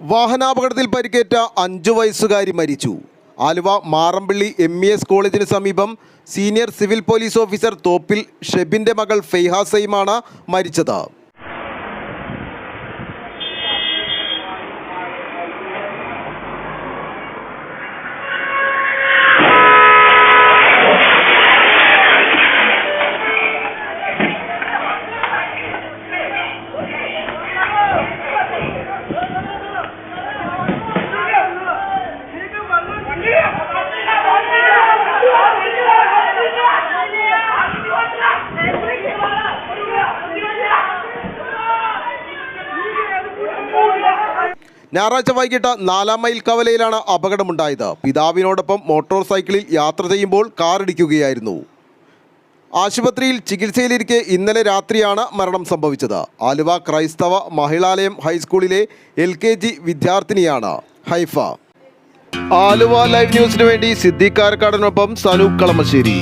വാഹനാപകടത്തിൽ പരിക്കേറ്റ അഞ്ചു വയസ്സുകാരി മരിച്ചു. Aluva Marampally M E S കോളേജിന് സമീപം senior civil police officer Thoppil ഷെബിന്റെ മകൾ ഫെയ്ഹാസയുമാണ് മരിച്ചത്. ഞായറാഴ്ച വൈകിട്ട് നാലാം മൈൽ കവലയിലാണ് അപകടമുണ്ടായത്. പിതാവിനോടൊപ്പം മോട്ടോർ സൈക്കിളിൽ യാത്ര ചെയ്യുമ്പോൾ കാറിടിക്കുകയായിരുന്നു. ആശുപത്രിയിൽ ചികിത്സയിലിരിക്കെ ഇന്നലെ രാത്രിയാണ് മരണം സംഭവിച്ചത്. ആലുവ ക്രൈസ്തവ മഹിളാലയം ഹൈസ്കൂളിലെ എൽ കെ ജി വിദ്യാർത്ഥിനിയാണ് ഹൈഫ. ആലുവ ലൈവ് ന്യൂസിനു വേണ്ടി സിദ്ദിഖ് കാരക്കാടനൊപ്പം സനൂപ് കളമശ്ശേരി.